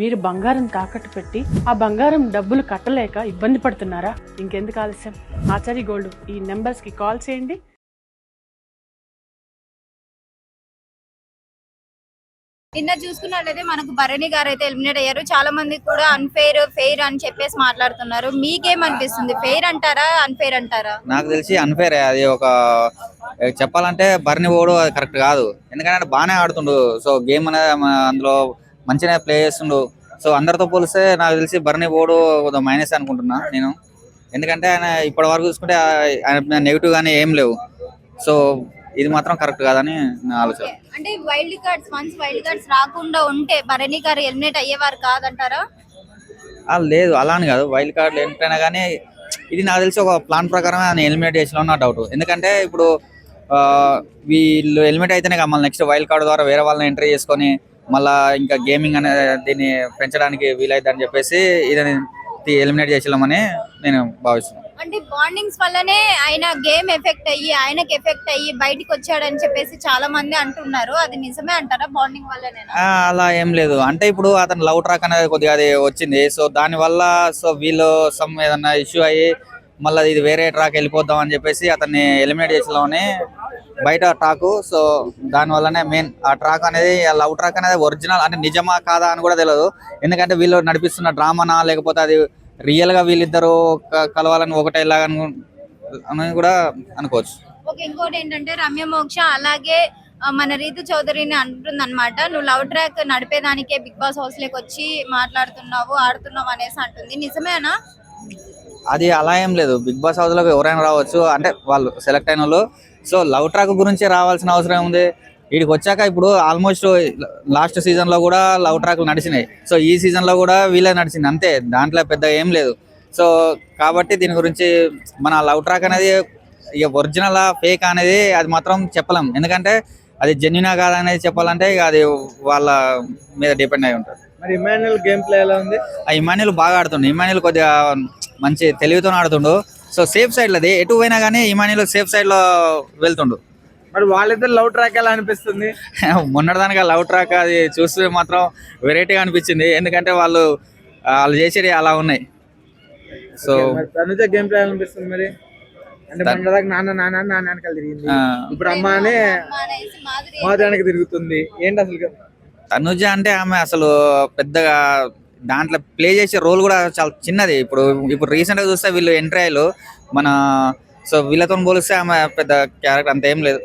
మీరు బంగారం తాకట్టు పెట్టి ఆ బంగారం డబ్బులు కట్టలేక ఇబ్బంది పడుతున్నారా? ఇంకెందుకు ఆలస్యం? ఆచారి గోల్డ్ ఈ నెంబర్స్కి కాల్ చేయండి. నిన్న చూసుకున్నట్లయితే మనకు భరణి గారు అయితే ఎలిమినేట్ అయ్యారు. చాలా మంది కూడా అన్ఫెయిర్ ఫెయిర్ అని చెప్పేసి మాట్లాడుతున్నారు. మీకేమనిపిస్తుంది? ఫెయిర్ అంటారా అన్ఫెయిర్ అంటారా? నాకు తెలిసి అన్ఫేర్ అది ఒక చెప్పాలంటే బర్ని ఓడు అది కరెక్ట్ కాదు. ఎందుకంటే బాగానే ఆడుతుండు. సో గేమ్ అనేది అందులో మంచిగానే ప్లే చేస్తుండు. సో అందరితో పోలిస్తే నాకు తెలిసి బర్ని ఓడు కొంచెం మైనస్ అనుకుంటున్నా నేను. ఎందుకంటే ఆయన ఇప్పటి వరకు చూసుకుంటే ఆయన నెగిటివ్ గానీ ఏం లేవు. సో ఇది మాత్రం కరెక్ట్ కాదని నా ఆలోచన. అంటే wild cards once wild cards రాకుండా ఉంటే భరణి గారు ఎలిమినేట్ అయ్యేవారు కాదంటారా? లేదు అలా అని కాదు. వైల్డ్ కార్డ్ ఎంటైనా కానీ ఇది నాకు తెలిసి ఒక ప్లాన్ ప్రకారమే ఆయన ఎలిమినేట్ చేసిన నా డౌట్ ఎందుకంటే ఇప్పుడు వీళ్ళు ఎలిమినేట్ అయితేనే మళ్ళీ నెక్స్ట్ వైల్డ్ కార్డ్ ద్వారా వేరే వాళ్ళని ఎంట్రీ చేసుకొని మళ్ళా ఇంకా గేమింగ్ అనే దీన్ని పెంచడానికి వీలైద్దని చెప్పేసి ఇదని ఎలిమినేట్ చేసామని నేను భావిస్తున్నాను అంటే బాండింగ్స్ వల్లనే ఆయన గేమ్ ఎఫెక్ట్ అయ్యి ఆయనకి ఎఫెక్ట్ అయ్యి బయటికి వచ్చాడని చెప్పేసి చాలా మంది అంటున్నారు. అది నిజమే అంటారా బాండింగ్ వల్లనేనా? ఆ, అలా ఏం లేదు. అంటే ఇప్పుడు అతను లవ్ ట్రాక్ అనేది కొద్దిగా అది వచ్చింది. సో దాని వల్ల సో వీళ్ళు సమ్ ఏదన్నా ఇష్యూ అయ్యి మళ్ళీ ఇది వేరే ట్రాక్ వెళ్ళిపోద్దాం అని చెప్పేసి అతన్ని ఎలిమినేట్ చేసేలోనే బయట టాకు సో దాని వల్లనే మెయిన్ ఆ ట్రాక్ అనేది లవ్ ట్రాక్ అనేది ఒరిజినల్ అంటే నిజమా కాదా అని కూడా తెలియదు ఎందుకంటే వీళ్ళు నడిపిస్తున్న డ్రామానా లేకపోతే అది రియల్గా వీళ్ళిద్దరు కలవాలని ఒకటే ఇలాగా అను- కూడా అనుకోవచ్చు. ఓకే ఇంకోటి ఏంటంటే రమ్య మోక్ష అలాగే మన రీతు చౌదరిని అంటుంది అనమాట నువ్వు లవ్ ట్రాక్ నడిపేదానికే బిగ్ బాస్ హౌస్లోకి వచ్చి మాట్లాడుతున్నావు ఆడుతున్నావు అనేసి అంటుంది. నిజమేనా? అది అలా ఏం లేదు. బిగ్ బాస్ హౌస్లోకి ఎవరైనా రావచ్చు. అంటే వాళ్ళు సెలెక్ట్ అయిన వాళ్ళు. సో లవ్ ట్రాక్ గురించి రావాల్సిన అవసరం ఉంది వీడికి వచ్చాక ఇప్పుడు ఆల్మోస్ట్ లాస్ట్ సీజన్లో కూడా లవ్ ట్రాక్లు నడిచినాయి. సో ఈ సీజన్లో కూడా వీళ్ళే నడిచింది. అంతే దాంట్లో పెద్ద ఏం లేదు. సో కాబట్టి దీని గురించి మన లవ్ ట్రాక్ అనేది ఇక ఒరిజినల్ ఫేక్ అనేది అది మాత్రం చెప్పలేం. ఎందుకంటే అది జెన్యునా కాదా అనేది చెప్పాలంటే ఇక అది వాళ్ళ మీద డిపెండ్ అయి ఉంటుంది. మరి ఇమాన్యుల్ గేమ్ ప్లే ఎలా ఉంది? ఆ ఇమాన్యుల్ బాగా ఆడుతుండు. ఇమాన్యుల్ కొద్దిగా మంచి తెలివితో ఆడుతుండు. సో సేఫ్ సైడ్ లోది ఎటు పోయినా కానీ ఇమాన్యుల్ సేఫ్ సైడ్లో వెళ్తుండు. మరి వాళ్ళిద్దరు లవ్ ట్రాక్ ఎలా అనిపిస్తుంది? మొన్నటిదానికి లవ్ ట్రాక్ అది చూస్తే మాత్రం వెరైటీగా అనిపించింది. ఎందుకంటే వాళ్ళు వాళ్ళు చేసేది అలా ఉన్నాయి. సో తనుజ గేమ్ ప్లే అనిపిస్తుంది మరి? అంటే తను- మన దాకా నాన్న నాన్న నాన్న వెనకాల తిరిగింది. ఇప్పుడు అమ్మ అనే తిరుగుతుంది. ఏంటి అసలు? తనుజ అంటే ఆమె అసలు పెద్దగా దాంట్లో ప్లే చేసే రోల్ కూడా చాలా చిన్నది. ఇప్పుడు ఇప్పుడు రీసెంట్గా చూస్తే వీళ్ళు ఎంట్రీ అయ్యారు. మన సో వీళ్ళతో పోలిస్తే ఆమె పెద్ద క్యారెక్టర్ అంత ఏం లేదు.